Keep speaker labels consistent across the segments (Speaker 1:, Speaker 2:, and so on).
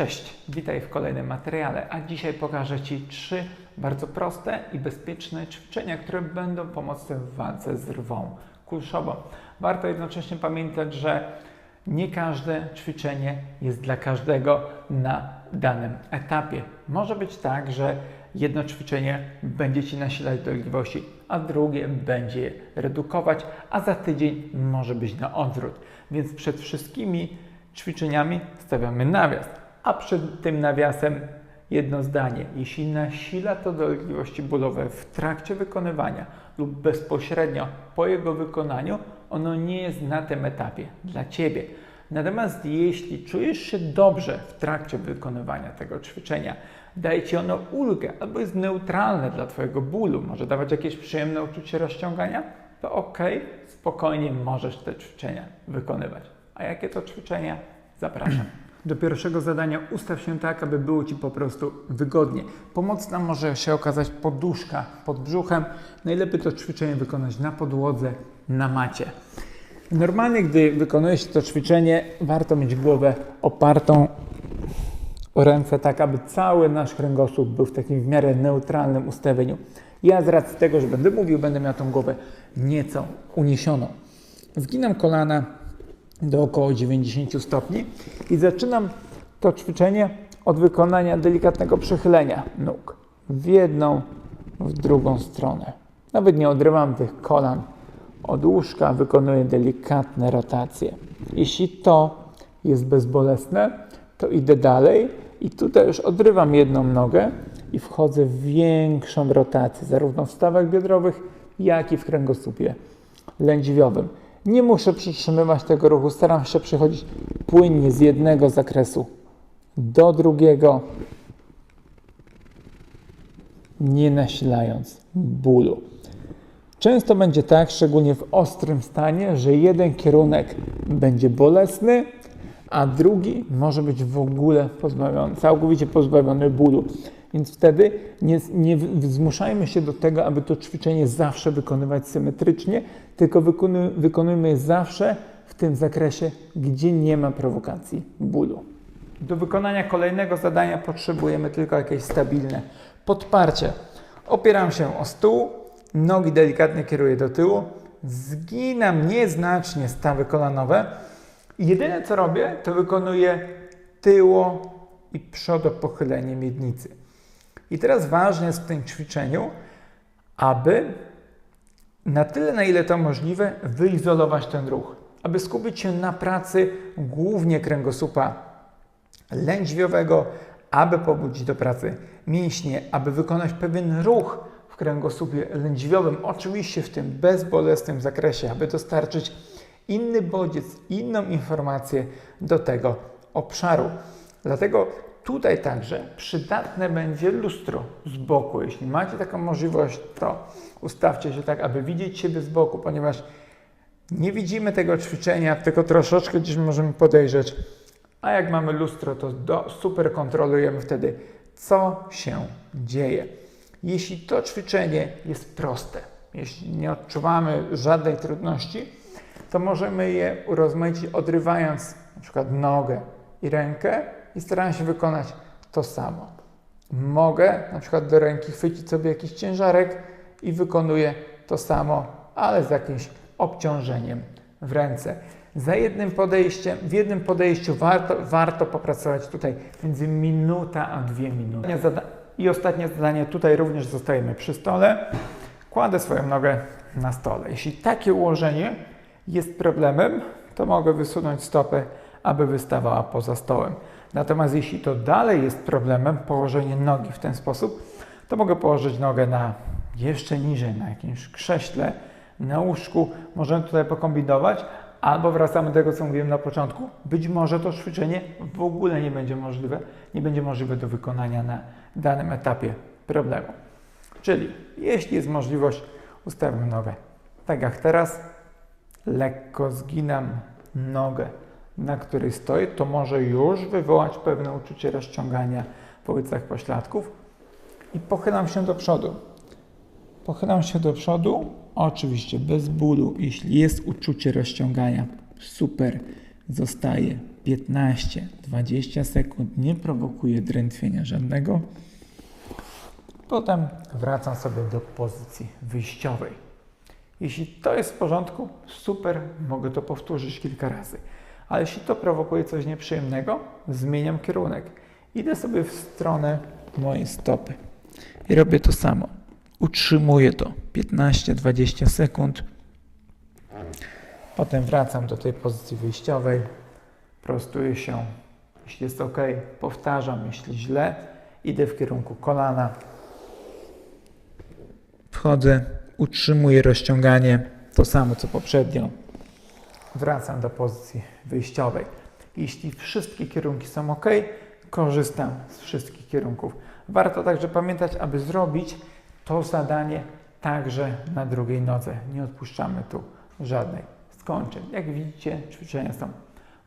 Speaker 1: Cześć, witaj w kolejnym materiale, a dzisiaj pokażę Ci trzy bardzo proste i bezpieczne ćwiczenia, które będą pomocne w walce z rwą kulszową. Warto jednocześnie pamiętać, że nie każde ćwiczenie jest dla każdego na danym etapie. Może być tak, że jedno ćwiczenie będzie Ci nasilać dolegliwości, a drugie będzie je redukować, a za tydzień może być na odwrót. Więc przed wszystkimi ćwiczeniami stawiamy nawias, a przed tym nawiasem jedno zdanie. Jeśli nasila to dolegliwości bólowe w trakcie wykonywania lub bezpośrednio po jego wykonaniu, ono nie jest na tym etapie dla Ciebie. Natomiast jeśli czujesz się dobrze w trakcie wykonywania tego ćwiczenia, daje Ci ono ulgę albo jest neutralne dla Twojego bólu, może dawać jakieś przyjemne uczucie rozciągania, to ok, spokojnie możesz te ćwiczenia wykonywać. A jakie to ćwiczenia? Zapraszam. Do pierwszego zadania ustaw się tak, aby było Ci po prostu wygodnie. Pomocna może się okazać poduszka pod brzuchem. Najlepiej to ćwiczenie wykonać na podłodze, na macie. Normalnie, gdy wykonuje się to ćwiczenie, warto mieć głowę opartą o ręce, tak aby cały nasz kręgosłup był w takim w miarę neutralnym ustawieniu. Ja z racji tego, że będę mówił, będę miał tą głowę nieco uniesioną. Zginam kolana do około 90 stopni i zaczynam to ćwiczenie od wykonania delikatnego przechylenia nóg w jedną, w drugą stronę. Nawet nie odrywam tych kolan od łóżka, wykonuję delikatne rotacje. Jeśli to jest bezbolesne, to idę dalej i tutaj już odrywam jedną nogę i wchodzę w większą rotację, zarówno w stawach biodrowych, jak i w kręgosłupie lędźwiowym. Nie muszę przytrzymywać tego ruchu, staram się przechodzić płynnie z jednego zakresu do drugiego, nie nasilając bólu. Często będzie tak, szczególnie w ostrym stanie, że jeden kierunek będzie bolesny, a drugi może być w ogóle pozbawiony, całkowicie pozbawiony bólu. Więc wtedy nie, nie zmuszajmy się do tego, aby to ćwiczenie zawsze wykonywać symetrycznie, tylko wykonuj, wykonujmy je zawsze w tym zakresie, gdzie nie ma prowokacji bólu. Do wykonania kolejnego zadania potrzebujemy tylko jakieś stabilne podparcie. Opieram się o stół, nogi delikatnie kieruję do tyłu, zginam nieznacznie stawy kolanowe jedyne co robię, to wykonuję tyło i przodo pochylenie miednicy. I teraz ważne jest w tym ćwiczeniu, aby na tyle, na ile to możliwe, wyizolować ten ruch, aby skupić się na pracy głównie kręgosłupa lędźwiowego, aby pobudzić do pracy mięśnie, aby wykonać pewien ruch w kręgosłupie lędźwiowym, oczywiście w tym bezbolesnym zakresie, aby dostarczyć inny bodziec, inną informację do tego obszaru. Dlatego tutaj także przydatne będzie lustro z boku. Jeśli macie taką możliwość, to ustawcie się tak, aby widzieć siebie z boku, ponieważ nie widzimy tego ćwiczenia, tylko troszeczkę gdzieś możemy podejrzeć. A jak mamy lustro, to do, super kontrolujemy wtedy, co się dzieje. Jeśli to ćwiczenie jest proste, jeśli nie odczuwamy żadnej trudności, to możemy je urozmaicić odrywając na przykład nogę i rękę i starałem się wykonać to samo. Mogę na przykład do ręki chwycić sobie jakiś ciężarek i wykonuję to samo, ale z jakimś obciążeniem w ręce. Za jednym podejściem, w jednym podejściu warto, warto popracować tutaj między minuta a dwie minuty. I ostatnie zadanie, tutaj również zostajemy przy stole. Kładę swoją nogę na stole. Jeśli takie ułożenie jest problemem, to mogę wysunąć stopę, aby wystawała poza stołem. Natomiast jeśli to dalej jest problemem, położenie nogi w ten sposób, to mogę położyć nogę na jeszcze niżej, na jakimś krześle, na łóżku. Możemy tutaj pokombinować, albo wracamy do tego, co mówiłem na początku. Być może to ćwiczenie w ogóle nie będzie możliwe, nie będzie możliwe do wykonania na danym etapie problemu. Czyli jeśli jest możliwość, ustawiam nogę tak jak teraz, lekko zginam nogę, na której stoję, to może już wywołać pewne uczucie rozciągania w ulicach pośladków i pochylam się do przodu. Pochylam się do przodu, oczywiście bez bólu. Jeśli jest uczucie rozciągania, super, zostaje 15-20 sekund, nie prowokuje drętwienia żadnego. Potem wracam sobie do pozycji wyjściowej. Jeśli to jest w porządku, super, mogę to powtórzyć kilka razy. Ale jeśli to prowokuje coś nieprzyjemnego, zmieniam kierunek. Idę sobie w stronę mojej stopy i robię to samo. Utrzymuję to 15-20 sekund. Potem wracam do tej pozycji wyjściowej, prostuję się. Jeśli jest ok, powtarzam. Jeśli źle, idę w kierunku kolana. Wchodzę, utrzymuję rozciąganie, to samo co poprzednio. Wracam do pozycji wyjściowej. Jeśli wszystkie kierunki są ok, korzystam z wszystkich kierunków. Warto także pamiętać, aby zrobić to zadanie także na drugiej nodze. Nie odpuszczamy tu żadnej skończeń. Jak widzicie, ćwiczenia są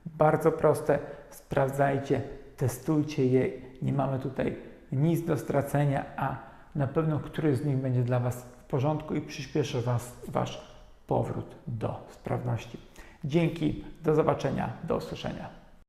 Speaker 1: bardzo proste. Sprawdzajcie, testujcie je. Nie mamy tutaj nic do stracenia, a na pewno któryś z nich będzie dla Was w porządku i przyspieszy Was Wasz powrót do sprawności. Dzięki, do zobaczenia, do usłyszenia.